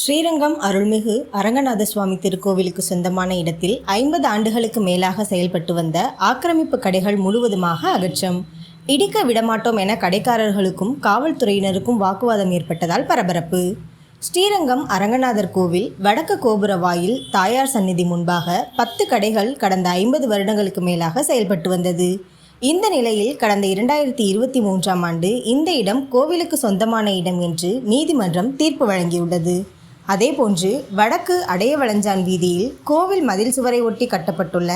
ஸ்ரீரங்கம் அருள்மிகு அரங்கநாத சுவாமி திருக்கோவிலுக்கு சொந்தமான இடத்தில் ஐம்பது ஆண்டுகளுக்கு மேலாக செயல்பட்டு வந்த ஆக்கிரமிப்பு கடைகள் முழுவதுமாக அகற்றம். இடிக்க விடமாட்டோம் என கடைக்காரர்களுக்கும் காவல்துறையினருக்கும் வாக்குவாதம் ஏற்பட்டதால் பரபரப்பு. ஸ்ரீரங்கம் அரங்கநாதர் கோவில் வடக்கு கோபுர வாயில் தாயார் சந்நிதி முன்பாக பத்து கடைகள் கடந்த ஐம்பது வருடங்களுக்கு மேலாக செயல்பட்டு வந்தது. இந்த நிலையில் கடந்த இரண்டாயிரத்தி இருபத்தி மூன்றாம் ஆண்டு இந்த இடம் கோவிலுக்கு சொந்தமான இடம் என்று நீதிமன்றம் தீர்ப்பு வழங்கியுள்ளது. அதேபோன்று வடக்கு அடையவளஞ்சான் வீதியில் கோவில் மதில் சுவரை ஒட்டி கட்டப்பட்டுள்ள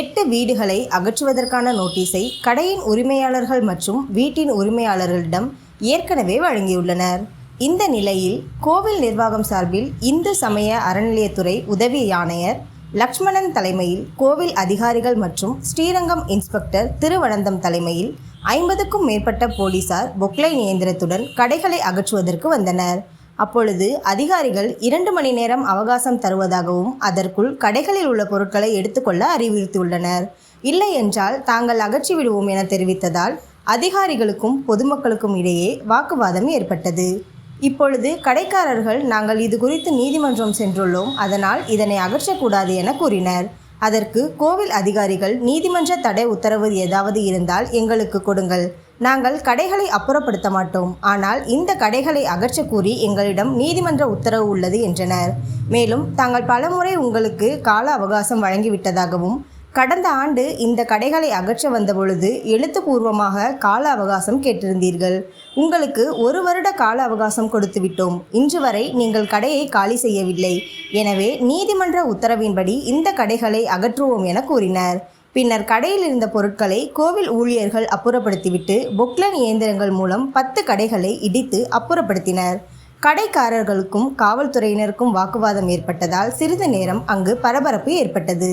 எட்டு வீடுகளை அகற்றுவதற்கான நோட்டீஸை கடையின் உரிமையாளர்கள் மற்றும் வீட்டின் உரிமையாளர்களிடம் ஏற்கனவே வழங்கியுள்ளனர். இந்த நிலையில் கோவில் நிர்வாகம் சார்பில் இந்து சமய அறநிலையத்துறை உதவி ஆணையர் லக்ஷ்மணன் தலைமையில் கோவில் அதிகாரிகள் மற்றும் ஸ்ரீரங்கம் இன்ஸ்பெக்டர் திருவனந்தம் தலைமையில் ஐம்பதுக்கும் மேற்பட்ட போலீசார் பொக்லைன் இயந்திரத்துடன் கடைகளை அகற்றுவதற்கு வந்தனர். அப்பொழுது அதிகாரிகள் இரண்டு மணி நேரம் அவகாசம் தருவதாகவும் அதற்குள் கடைகளில் உள்ள பொருட்களை எடுத்துக்கொள்ள அறிவுறுத்தியுள்ளனர். இல்லை என்றால் தாங்கள் அகற்றி விடுவோம் என தெரிவித்ததால் அதிகாரிகளுக்கும் பொதுமக்களுக்கும் இடையே வாக்குவாதம் ஏற்பட்டது. இப்பொழுது கடைக்காரர்கள் நாங்கள் இது குறித்து நீதிமன்றம் சென்றுள்ளோம். அதனால் இதனை அகற்றக்கூடாது என கூறினர். அதற்கு கோவில் அதிகாரிகள் நீதிமன்ற தடை உத்தரவு ஏதாவது இருந்தால் எங்களுக்கு கொடுங்கள். நாங்கள் கடைகளை அப்புறப்படுத்த மாட்டோம். ஆனால் இந்த கடைகளை அகற்ற கூறி எங்களிடம் நீதிமன்ற உத்தரவு உள்ளது என்றனர். மேலும் தாங்கள் பலமுறை உங்களுக்கு கால அவகாசம் வழங்கிவிட்டதாகவும் கடந்த ஆண்டு இந்த கடைகளை அகற்ற வந்தபொழுது எழுத்துப்பூர்வமாக கால அவகாசம் கேட்டிருந்தீர்கள். உங்களுக்கு ஒரு வருட கால அவகாசம் கொடுத்து விட்டோம். இன்று வரை நீங்கள் கடையை காலி செய்யவில்லை. எனவே நீதிமன்ற உத்தரவின்படி இந்த கடைகளை அகற்றுவோம் என கூறினர். பின்னர் கடையில் இருந்த பொருட்களை கோவில் ஊழியர்கள் அப்புறப்படுத்திவிட்டு பொக்லன் இயந்திரங்கள் மூலம் பத்து கடைகளை இடித்து அப்புறப்படுத்தினர். கடைக்காரர்களுக்கும் காவல்துறையினருக்கும் வாக்குவாதம் ஏற்பட்டதால் சிறிது நேரம் அங்கு பரபரப்பு ஏற்பட்டது.